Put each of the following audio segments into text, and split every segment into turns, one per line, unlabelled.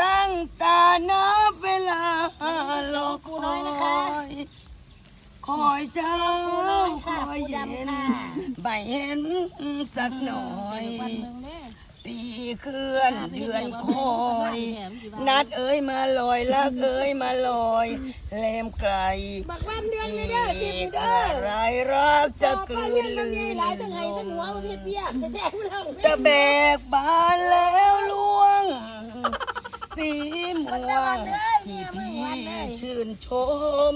ตั้งตานับเวลารอคอยคอยเจ้าคอยเย็นไม่เห็นสักหน่อยปีเคลื่อนเดือนคอย นัดเอ้ยมาลอยลักเอ้ยมาลอยแลมไกล
บักวันเดือนนี้เด้อที
อี
นี้
ก
เด้อ
อะไรรักจะก
ป้า
ลื
เลี้ย
น
ง
ลื
น้ำใหญ่
น
หลายตั้งไห้ตั้งหัว
ล
มัน
ง
เฮ็ดเบี้ยแท้ๆไม่เล่า
จะแบกบานแล้วล่วง สีม่วงที่พี่ชื่นชม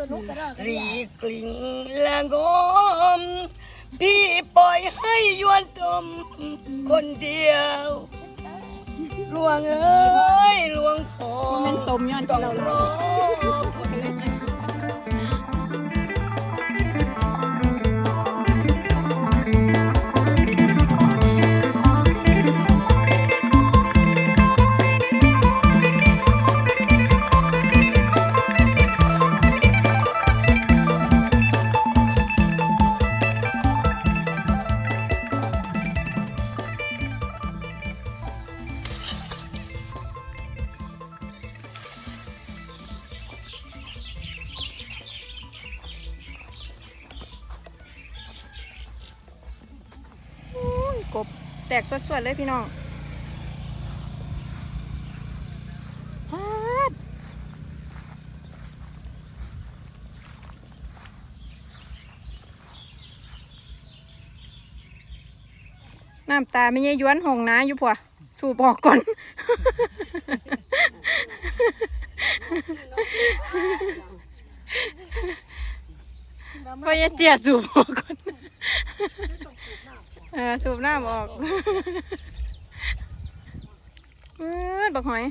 สนุกกระดอกกระ
รี
เดีย
กลิ่งและงม พี่ปล่อยให้ยวนตมคนเดียวลวงเอ้ยลวงพอ
มันสมย้อน
ต้อง
เรา
รอ
ก เลยพี่น้องฮาดน้ำตาไม่ยย้วนหงนะอยู่ผัวสู่บอกก่อน พอยายเจียสู่บอกก่อน เออสูบน้ำออกเออบักหอย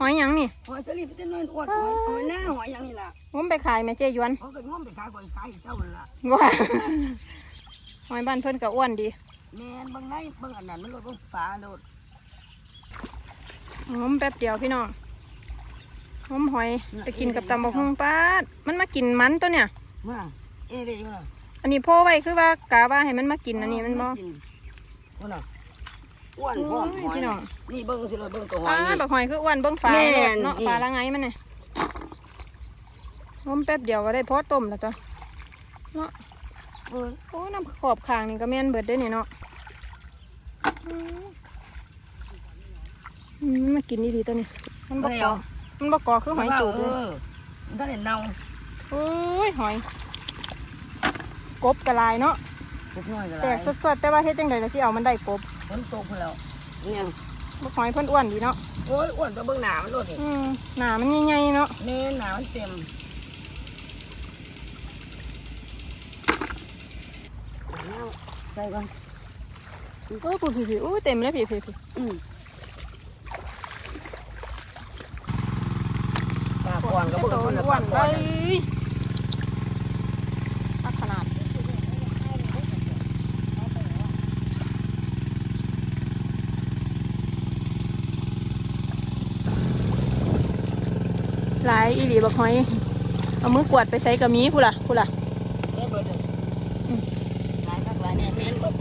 หอยหยังนี่
หอยสลิดเป็นน้อยอวดหอยหอยหน้าหอยอย่างนี้ล่ะ
ผมไปขายแม่เจยวน
เขาก็ง้อมไปขายบ่อยขายเจ้าล่ะ
ว่าหอยบ้านเพิ่นก็อ้วนดี
แม่นบางไงบางอันนั้นมันลดบางฝาโลด
หอมแป๊บเดียวพี่น้องหอมหอยไปกินกับตำบักหุ่งป้าดมันมากินมันตัวเนี่ย
มาเอ๊ะได้อยู่ล่ะ
อันนี้โพไว้คือว่ากาว่าให้มันมากินอันนี้มันบ่
อ้วนน่ะอ้วนพร้อมหอย
พี่น้อง
นี่เบิ่งสิเลยเบิ่งตัวหอ
ป้าย
นี่
บักหอยคืออ้วนเบิ่งฝา
แม่
โล
น
ดเนาะ
อีก
ฝาละไงมันเนี่ยหอมแป๊บเดียวก็ได้พอต้มแล้วตัวเนาะ
เออ
โอ้น้ำขอบคางนี่ก็แม่นเบิดได้อนี่เนาะอืมอืมมากินดีๆตัวนี้ มันบ
บ่
ก
ได้
กอ
เอา
มันบกกอคือหอยจูบ
เอ
เลย
อมันก็ได้เน่า
โอ้ยหอย กบกระลายเนาะ
ทุกน้อยก็
แต
ได้
กสดๆแต่ว่าเฮ็ดจังไดล่ะสิเอามันได้กบ
ฝนตกไปแล้วเนี่ย
บักหอยเพิ่นอ้วนดีเนาะ
โอ้ยอ้วนตัวเบิ่งหนามันโลดนี่
อืมหน้ามันใหญ่ๆเนาะ
แม่หนามันเต็มเอาใส่ก่อน
โอ้ยพี่ๆอู้เต็มเลยพี่ๆ
อืมปลาก่อนก็
จะ
เบิ่ง
โต
คนละ
อ้วน
ป
ไป
ลาก่อนน่ะ
ตักขนาด หลายอีหลีบักหอย เอามือกวาดไปใส่กระมีพูล่ะพูล่ะ
เอ้ยเบิดเลย
อืม
หลายสักหลายเนี่ยแม่นเบิด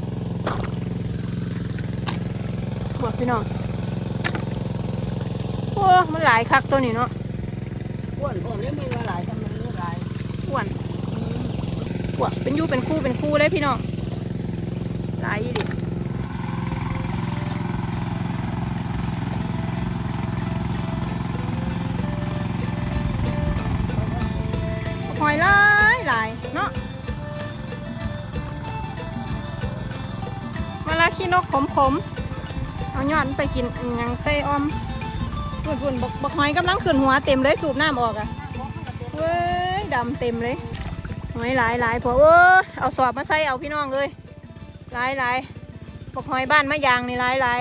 บวกพี่น้องโอ้มันหลายคักตัวนี้เนาะ
อ้วนผมเนี่ยไม่ว่าหลายซ้ำมันเลือดหลาย
อ้วนบวกเป็นอยูเป็นคู่เป็นคู่เลยพี่น้องหลายอี เวลาขี้นกขมขมเอายอดมันไปกินยังไส้ออมฝุ่นฝุ่นบกบกหอยกำลังขึ้นหัวเต็มเลยสูบน้ำออกอะเว้ยดำเต็มเลยหอยหลายหลายพอเออเอาสอบมาใส่เอาพี่น้องเลยหลายหลายบกหอยบ้านมะยางนี่หลายหลาย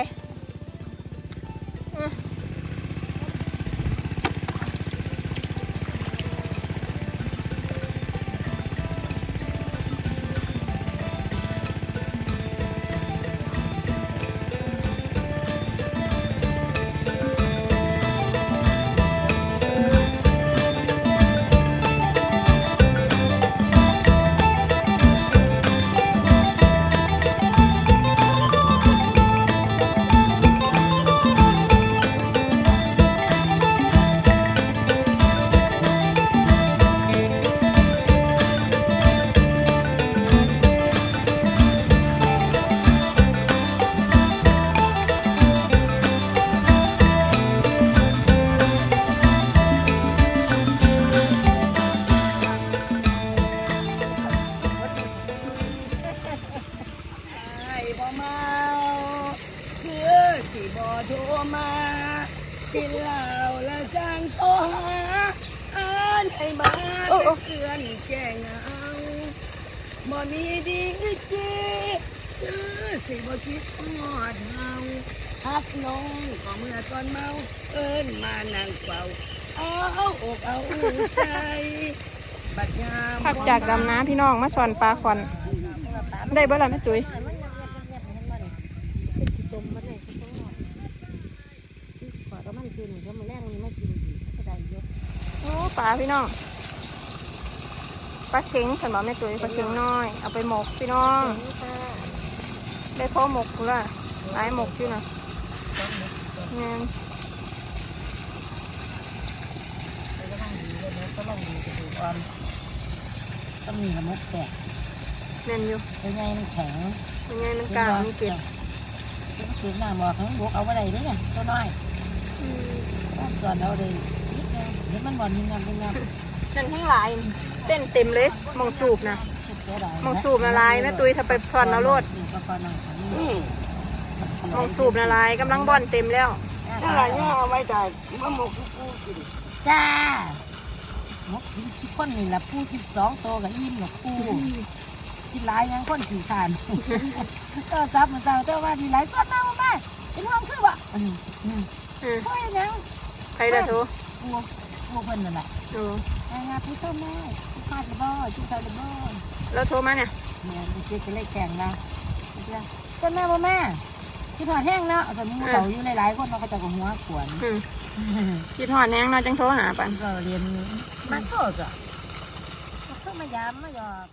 เจคือสิบ่คิดทอดเฮาฮักน้องก็เมื่อตอนเมาเอิ้นมานั่งเฝ้าเอาอกเอาใจบัดยาม
พักจากดำน้ำพี่น้องมาสอนปลาขอนได้บ่ล่ะแม่ตุ้ย
มันเงียบเงียบเห็นบ่นี่เป็นสิตมมันเลยคือต้องหอดขอก็มันซื้อหนึ่งก็มาแรกมันมากินดีก็ได้เยอะ
โอ้ปลาพี่น้อง ปลาเค็งสันบอกแม่ตุ้ยปลาเค็งน้อย เอาไปหมกพี่น้อง
นี่ค่ะ
ได้พอหมกกูละหลายหมกอยู่นะแม่น
ก็ต้องดีเลยนะก็ต้องดีจะดูความต้องมีละมุกแสบ
แม่นอยู่
เป็นไงมันแข็ง
เป็นไงมันกลางมันเกล็ด
ถือหน้าหมอกทั้งบวกเอาไว้ได้เนี่ยตัวน้อยต้องส่วนเอาเลยนิดนึงเดี๋ยวมันบ่อนมีงานเป็นงาน
นั่นทั้งหลายนี่เต้นเต็มเลยหมองสูบนะหมองสูบละลายแม่ตุ้ยถ้าไปสอนเอาโลด
อืม
หมองสูบละลายกำลังบ่อนเต็มแล้ว
นั่นแหละย่าเอาไว้จ่ายมะหมกกูกูกิน
จ้าหมกกินชิคก้นนี่แหละผู้ที่สองโตกับอิ่มหรอกผู้กินหลายยังคนขี่ขานก็ซับมาเจ้าเจ้าว่าดีหลายส่วนมากมากเป็นห้องคือว่าอืมอืม
อืม
เพราะยัง
ใครละโท
ผู้ผู้เพิ่นนั่นแหละ
โอ้
งานผู้เจ้าแม่ผู้พาจะบ่ชื่อเขาจะบ่
แล้วโทรมาเนี่ย
เนี่ยมันจะจะเล่แข่งนะเจ้าแม่บ่แม่ที่ถอดแห้งแล้วแต่มีเขาอยู่หลายๆคนเราก็จะกับหัวขวน
อืมคิดหอดแนงเนาะจังโทรหาปัน
ก็เรียนมาโทษอะเข้ามายามมาหยอก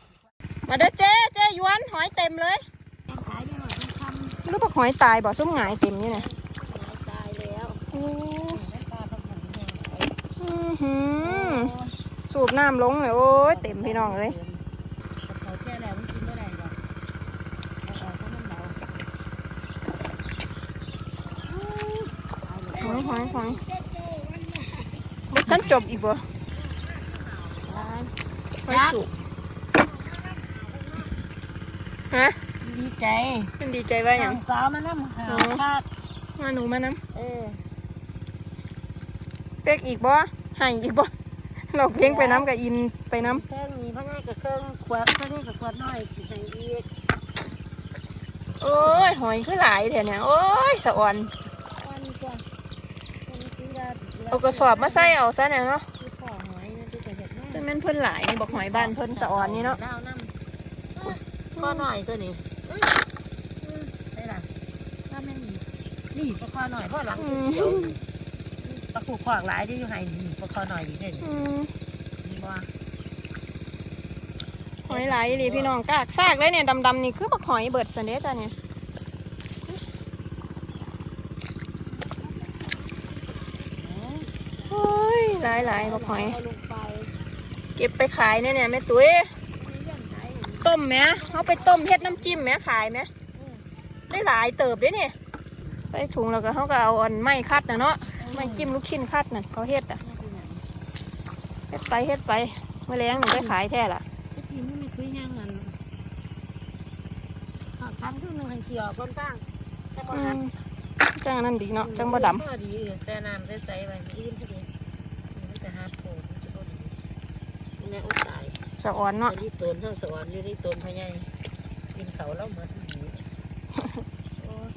มาเด้อเจ๊เจ๊ยวนหอยเต็มเลย
ขายได้หน่อยเป็นคำ
รู้ปะหอยตายบ่ส้มหงายเต็มอยู่เนี่ย
ตายแล้ว
โอ้
น้ำตาต้องหันแห้งไป
อื้อ หือสูบน้ำลงเลยโอ้ยเต็มพี่น้องเลย
เขาแค่แล้วมันกินไม่ได้หรอกเอาออกเพราะมันเบา
หอยหอยหอยบ่ทันจบอีกบ่หอยสุกฮะ
ดีใจ
มันดีใจว่าหยัง
สาวมานั่งหาคาด
มาหนูมาน้
เออำ
เป๊กอีกบ่ ให้อีกบ่เราเพียงไปน้ำกับอินไปน้
เครื่องมีพ่อใหญ่กับเครื่องขวดพ่อใหญ่กับขวดน้อยกินให้อีกำ
โอ้ยหอยคือหลายแถวเนี่ยโอ้ยสะอ่อน
วันก่อนวันนี้คือว่า
เอากระสอบมาใส่เอาซะเนี่ยเนาะ
คือขอหอยนะที่จะเห็ดแม่
แต่แม่นเพิ่นหลายนี่บอกหอยบ้านเพิ่นสะอ่อนนี่เนาะ
ดาวน้ำข้อหน่อยตัวนี้ใช่ล่ะถ้าแม่นนี่ปลาคอหน่อยเพราะหลัง
อื
เขียว
ม
ปลาขูขวากหลายที่อยู่ไห้นี่ปลาคอหน่อยดีเลย
อืม
นี่ว่า
หอยหลายดีพี่น้องกากซากเลยเนี่ยดำๆนี่คือบักหอยเบิดสันเด้จ้ะเนี่ยโอ้ยหลายหลายๆบักหอย
เอาลงไป
เก็บไปขายเนี่ยเนี่ยแม่ตุ้ย
มีย่างขาย
ต้มไหมเอาไปต้มเฮ็ดน้ำจิ้มไหมขายไหมได้หลายเติบเด้เนี่ยใส่ถุงแล้วก็เขาก็เอาอันไม้คัดนะเนาะ ไม้จิ้มลูกชิ้นคัดน่ะเขาเฮ็ดอะเฮ็ดไปเฮ็ดไปเมื่อแรงหนูไปขายแท้ล่ะ
ที่กินไม่มีคุยย่างกันขอคันทุกหนึ่งให้เขียวก้นตั้งแต่บ่
อื
หัน
มจังอันนั้นดีเนาะจังบ่ด
พอดีแต่น้ำใสๆไปอิ่มพอดีมันจะหาโผล่มันจะพอดีนี่นะอุตส่าห์ำ
สะอ่อนเนาะ
อยู่ที่ต้นเท่าสวรรค์อยู่ที่ต้นพะไยกินเขาแล้วเหมือนหิวโอ้ย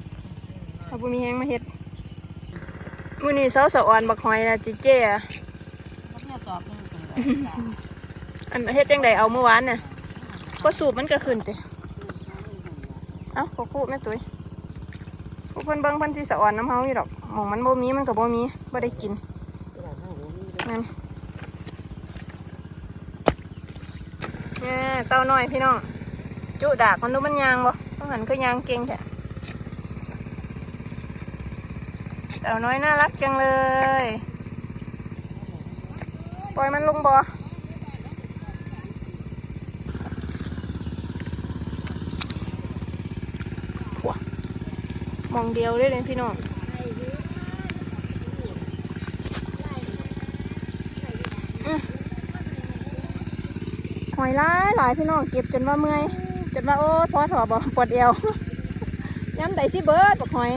เขาบ่มีแฮงมาเฮ็ด มื้อนี้เสาสะอ่อนบักหอยนะจิเจ้อะ
มันเนี่ยสอบเป็นสื่อจ้ะ
อันเฮ็ดจังไดเอาเมื่อวานน่ะก็สูบมันก็ขึ้นติเอ้าขอคู่แม่ตุ้ยผู้เพิ่นเบิ่งเพิ่นสิสะอ่อนน้ำเฮาอยู่ดอกหม่องมันบ่มีมันก็บ่มีบ่ได้กิน
ตลาดห้างหัวมีเลย
นั่นแน่เต้าน้อยพี่น้องจุดากมันดูมันยางบ่ต้องหันคือยางเก่งแท้ เต่าน้อยน่ารักจังเลย ปล่อยมันลงบ่ผัวมองเดียวได้เลยพี่น้องหอยหลายหลายพี่น้องเก็บจนว่าเมื่อย จนว่าโอ้พอถอบ่ปวดเอวย้ำไดสิเบิร์ดบอกหอย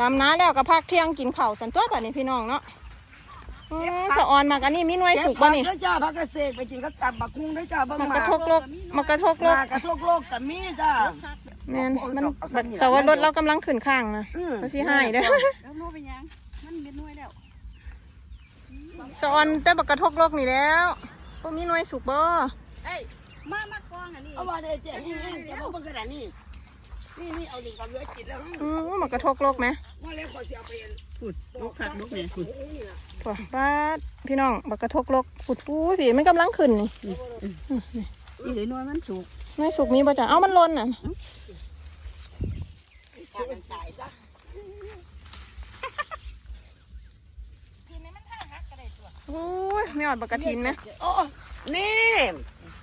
ดำน้าแล้วก็พักเที่ยงกินข้าวสันตัวป่ะนี่พี่น้องเนาะอืมสะออนมากอันนี้มีหน่วยสุกป่ะนี่
เก็บผักด้วยจ้าพักเกษตรไปกินก็ตับบักคุ้งด้วยจ้าเบิ่ง
มัน
มาก
ระทกโลกมันกระทกโลก
มากระทกโลกกับมีจ้า
แม่นมันบัดเสาว่ารถเรากำลังขึ้นข้างนะ
อืม
เขาสิให้เด้อ
แล้วรู้เป็นยัง มันเป็นหน่วยแล้ว
สะออนแต่บักกระทกโลกนี่แล้วพวกมีหน่วยสุกบ่
เฮ้ยมามากองอันนี้
เอาว่าได้เจ๊นี่นี่จะบอกเบิ่งกระดาษนี่ นี่นี่เอาหนึ่งกับเลือจิตแล้ว
อืมบักกระทกโลกไหม
ว่าแล้วขอเสียไปเอง
ขุดนกขัดนกเนี่ยขุด
นี่ล่ะ
ปะป้าดพี่น้องบักกระทกโลกปุดปุ้ยพี่มันกำลังขึ้นนี่
นี่เลยหน่วยมันสุก
หน่วยสุกมีบ่จ้ะเอ้ามันหล่นน่ะ
ฆ่ากันตายซะ
โอ้ยไม่อดบักกระทินไหม
โอ้นี่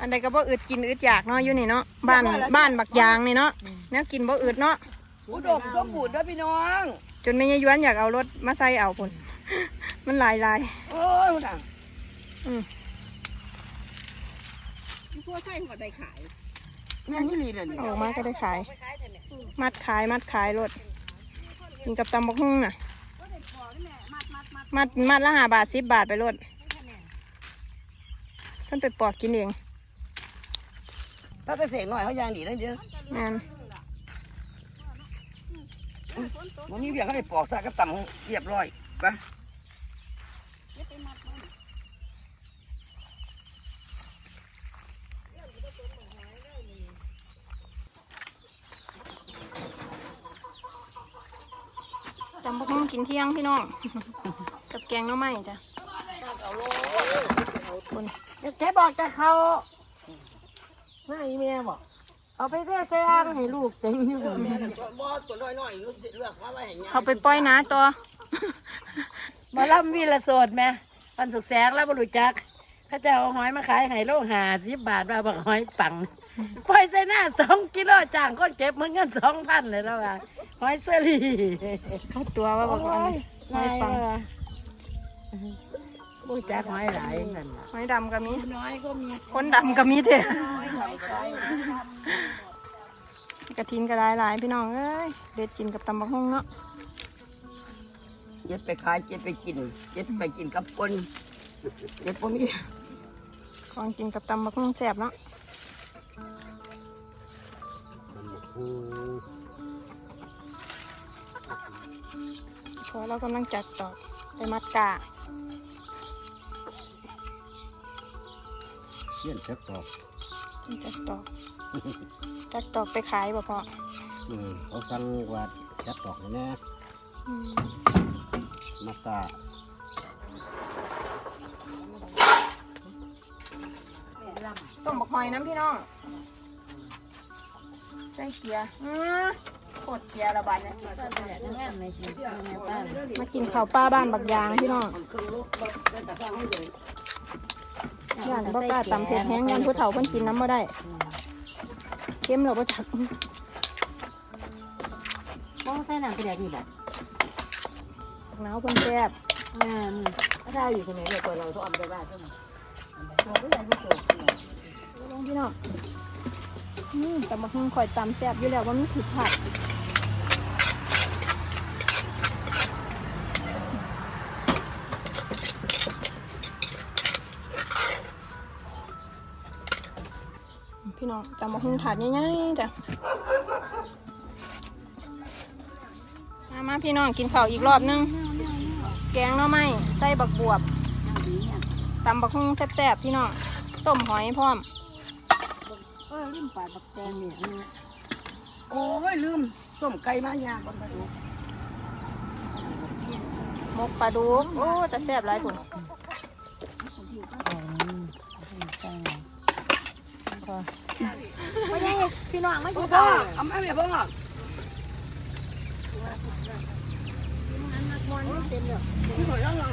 อันใดก็บ่อึดกินอึดอยากเนาะอยู่นี่เนาะบ้านบ้านบักยางนี่เนาะแนวกินบ่อึดเนาะ
อุดมสมบูรณ์เด้อพี่น้อง
จนไม่ยายย้วนอยากเอารถมาใส่เอาพุ่นมันหลายลาย
โอ้ยน่ะ
อืม
พวกไส้หัวได้ขาย
แม่นนี่ลีเลยนี่
ออกมาก็ได้ขาย มัดขายมัดขายรถกินกับตำบักหุ่งน่ะ มัดมัดละห้าบาทสิบบาทไปรถท่านไปปอกกินเอง
ถ้าเกษตรหน่อยเขายางดีนะเด้อ
แม่น
วันนี้เบียร์เขาได้ปอกซะก็ต่ำเรียบร้อยไป
ตำบักหุ่งกินเที่ยงพี่น้อง กับแกงหน้อไม้จ้ะคน
แกบอกจะเขา ไม่แม่บอกเอาไปเทใส่อ่างให้ลูกเต็มอยู่
บ่ตัวน้อยๆลูกสิเลือกมาไว้ให้ยา
เอาไปปล่อยนาตัว
มาล่ำวีละโสดแม่วันสุกแสงแล้วบรุจัก เขาจะเอาหอยมาขายให้โลหาสิบบาทว่าบอกหอยปัง ปล่อยใส่หน้าสองกิโลจ้างคนเก็บมึงเงินสองพันเลยแล้วว่าหอยเสลี
เขาตัวว่าบอกว่าหอยปัง
บูจักหอยหลายนั่นน่ะ
หอยดำก็มี
น้อยก็มี
คนดำก็มีเถอะกระทินก็หลายหลายๆพี่น้องเอ้ยเด็ดกินกับตำบักหุ่งเนาะ
เจ็บไปขายเจ็บไปกินเจ็บไปกินกับคนเจ็บบ่มี
ของกินกับตำบักหุ่งแซ่บเนาะพอเรากำลังจัดตอกไปมัดกา
เยี่ยนเช็คตอก
จัดตอกจัดตอกไปขายบ่พอ
อืมเขาสั่งว่าจัดตอกให้แน่
อืม
มาตา
ต้มบักหอยน้ำพี่น้องใส่เกียร์อื้อโคตรเกียร์ระบาดเนี่ยมากินข้าวป้าบ้านบักยางพี่น้อง
ย
ย่านบ่กล้าตำเผ็ดแห้งย่านผู้เฒ่าเพิ่นกินน้ำบ่ได้เค็มเราบ่จัก
บ้องใส่น้ำไปเดี๋ยวนี้แหละ
บักหนาวเพิ่นแซ่บ
งานถ้าได้อยู่ที่ไหนเดี๋ยวตัวเราต้องเอาไปบ้านซึ่งเราไม่ได้ผู้เกิด
ลงพี่น้องอืมตำบักหุ่งข่อยตำแซ่บอยู่แล้วว่ามีผิดพลาด น้องตำบักหุ่งถาดใหญ่ๆจ้ะมามาพี่น้องกินข้าวอีกรอบนึง แกงหน่อไม้ใส่บักบวบตำบักหุ่งแซ่บๆพี่น้องต้มหอยพร้อม
เออลืมปาดบักแตงเนี่ย
โอ้ยลืมต้มไก่มายากคนไปดู
หมกปลาดุกโอ้แต่แซ่บหลายคน
ไม่ใช่พี่น้องไม่
พ่
กิ
อน
ข้าว
เอามาแม่พ่อ
เต็มเลย
พี่หอยล่างหลัง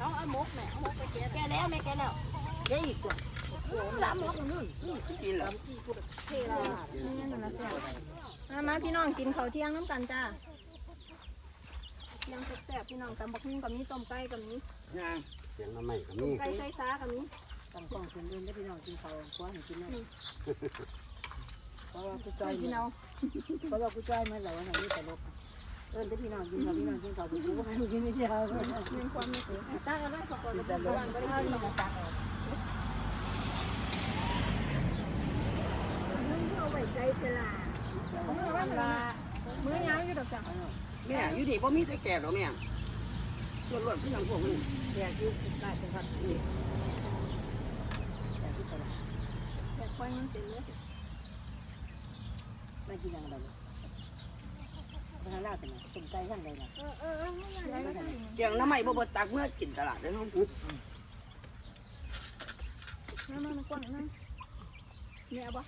น้องเอาหมกแม่เอาหมกไปแกแกแล้วแม่แกแล้วแกอีกตัวสามหมกนู่น
กินแล้ว
มามาพี่น้องกินข้าวเที่ยงน้ำกันจ้าเที่ยงแซ่บๆพี่น้องตำบักหุ่งกับนี้ต้มไก่กับนี้
นะ
เสียงน้ำใหม่ก็มี
ไก่ใส่ซากับนี้
ต้องกองเพื่อนเดินได้พี่น้องกินข้าวกว้างกินได้เพราะว่ากูจ
ใส่
อย
กินเอา
เพราะว่ากูจอยมาแล้ววันนี้แต่ลบเอิ้นไปพี่น้องกินข้าวพี่น้องกินข้าวกูบ่ให้กินไม่เดียวมีความไม่สูงตั้งเอาไว้ก่อนแต่ละวันบ่ได้กินมาตั้งเอา
เอาไว้ใจเวลามื้อยาวอยู่ดอกจ้ะ
แม่อยู่ดีบ่มีแต่แก่หรอกแม่ส่วนรวดพี่น้องพวกนี้
แยกอยู่ใต้จังหวัดนี่แยกอยู่ตลาด
แต่ค อยมันเต็มเลย
ไม่กินยังไงเลยทางลาดเป็นไงตุ่มไก่ข้างใดล่ะ
เออเออเออไม่อยากได้ไม่ได้
แกงน้ำใหม่บ่เบิดตักเมื่อกินตลาดเด้อน้อง
นั่นนั่นกว้างนั่นเนี่ยบ่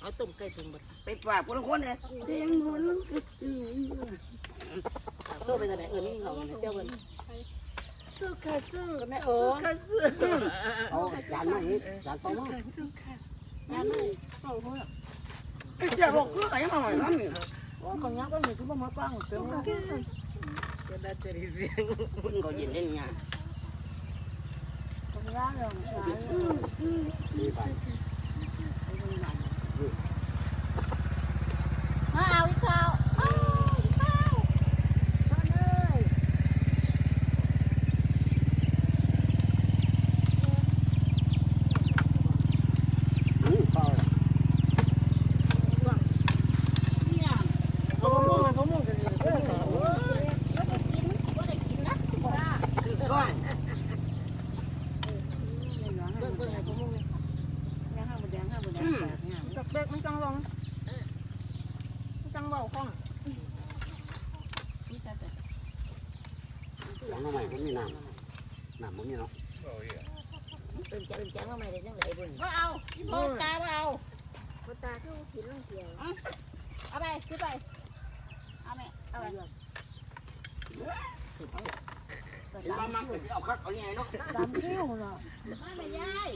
เอาตุ่มไก่ถึงหมด
ไปฝากคนละคนเนี่ยเสียงหมุนกึกกือ
โตไปทางไหนเออนี่เหงาเจ้าเบิ่น
สู้ค่ะสู้
ก็แม่โอ้
ค่ะสู้
เอาจานมาอีกจานสองมา
สู้ค่ะ
งานเลยเอาเถอะ
ไอ้เจ้าบอกคือไอ้หน่อยน้ำนี่
ว่าคนยักษ์ก็มีคือบ่มาฟังเสียง
ค่ะ
คุณก็ยินเล่นงาน
คนยักษ์เรา
นี่ไป
มาเอาอีกข้าวเอาอีกข้าวมาเลย
อืมเข้าเลย
เขาบ่มุ่งเขามุ่งกันเลยเออ
คือก้อน
เบิ่งเบิ่งให้เขามุ่งนี่ห้างบ่แดงห้างบ่แดงแปลกงาม
ดอกเบกมันจังลงมันจังเบาคล่อง
หลังมาใหม่ก็มีน้ำน้ำมันมีเนาะ
เอิ้นจะเอิ้นแจ้งว่าไม่ได้จังไดเบิ่ง
ว่าเอาพี่พ่อตาว่าเอาพ่อตาคือกินเรื่องเกี่ยวเอาไปซื้อไปเอาไปเอาไป
เห็น บ้ามันก็สิเอาคักเอาเนี่ยเนาะ
ดำคิ้วเนาะ
มาแม่ยาย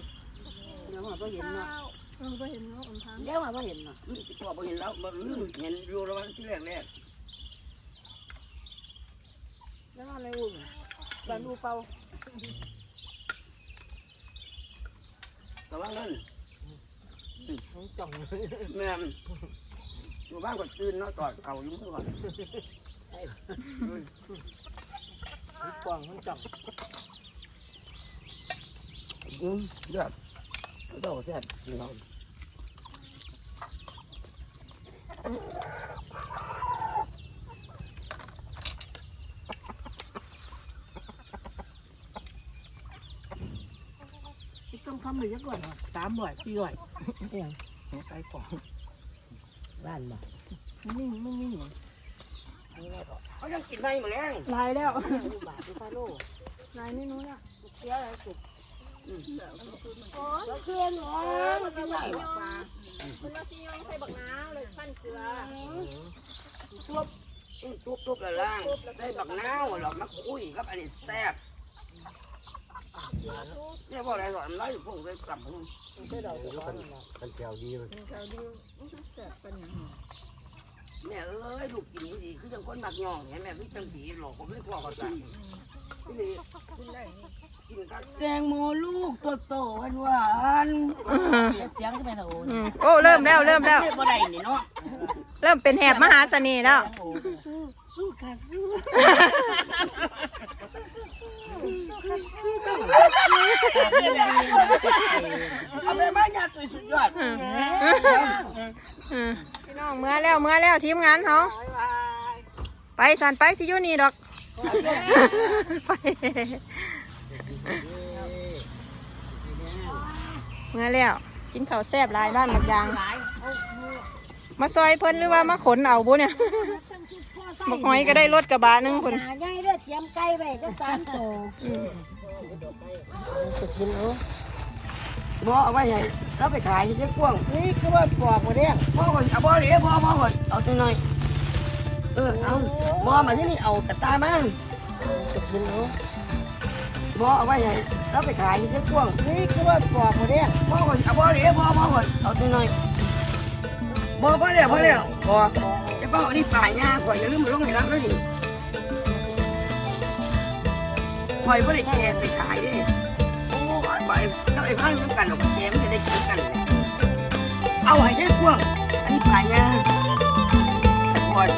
เดี๋ยวมาบ่เห็นเนาะ
เออไปเห็นเนาะอมทาง
เดี๋ยวมาบ่เห็นเนาะ
มันสิตัวบ่เห็นแล้วบ่ลืมเห็นอยู่แล้ววันที่แรกแรก
เดี๋ยวมาในอู่นบ้านอูเปา
แต่ว่าเงิน
ของจ่อง
แม่นอยู่บ้านก็ตื่นเนาะตอดเก่าอยู่เมื่อก่อน
กวางของจ่อง
อืมเดือดเจ้าก็แซ่บกินเรา
ต้องทำเลยก่อนสามร้อยสี่ร้อยเองไก่กองบ้านบ่ไม่มีไม่มีหยังนี่แหละก็
เขายังกินได้หมดแล้ว
ลายแล้ว
ลูกบาทลูกฟาโล
ลายนี่นู้นอะ
เสียอะไรสุด
โอ้ย
เพื่อนเหรอมันจะไหวปลา
คุณเราซียองใส่บักน้ำเลยปั้นเกลือ
ทุบทุบทุบละล่างได้บักนาวหรอกมาคุยกับอันนี้แซ่บเนี่ยบอกอะไรหรอกมันไล่พวกได้กลับมึง
เพื่อเราจะร้อนเนาะ
เป็นแก้วดีเลย
เราดูแสบเป็นอย่าง
แม่เอ้ยลูกกินดีคือจังคนมักย่องเห็นแม่พี่จังสีหลอกผมไม่กลัวเขาใจนี่กินกันแตงโมลูกโตโตหวานหวาน
เสียงก็ไม่เท่าโอ้
โอ้เริ่มแล้วเริ่มแล้ว
บ่ได้นี่เนาะ
เริ่มเป็นแหบมหาเสน่ห์แล้ว
สู้ค่ะสู้เอาไปมาญาติสุดยอด
พี่น้องเมื่อแล้วเมื่อแล้วทีมงานเขาไปสันไปสิอยูนี่ดอกไปเมื่อแล้วกินข้าวแซ่บหลายบ้านบักอยาง มาซอยเพิ่นหรือว่ามาขนเอาบุเนี่ยบักหอยก็ได้รถกระบะหนึงคน
หาใหญ่เด้อเตรียมไก่ไว้จะสามตัวจะกินเอา
บ่เอาไว้ให้ เราไปขายที่เจ๊กวง
นี่คือว่าปอกมาเด้ง
พ่อก่อนเอาบ่เหลียพ่อพ่อก่อนเอาตัวหน่อยเออเอาบ่มาที่นี่เอากระตามา
จะกินเอา
บ่เอาไว้ให้เราไปขายที่เจ๊กวง
นี่คือว่าปอกมาเด้ง
พ่อก่อนเอาบ่เหลียพ่อพ่อก่อนเอาตัวหน่อยบ่พอแล้วพอแล้วบ่จะเป้าอันนี้ป่ายหญ้าก่อนอย่าลืมมาลงให้รับแล้วนี่ปล่อยบ่ได้แจกไปขายเด้ ไอ้กับไอ้พังกันหอกแกมจะได้กินกันเอาให้ได้พวงอันนี้ป่าเนี่ตะกอน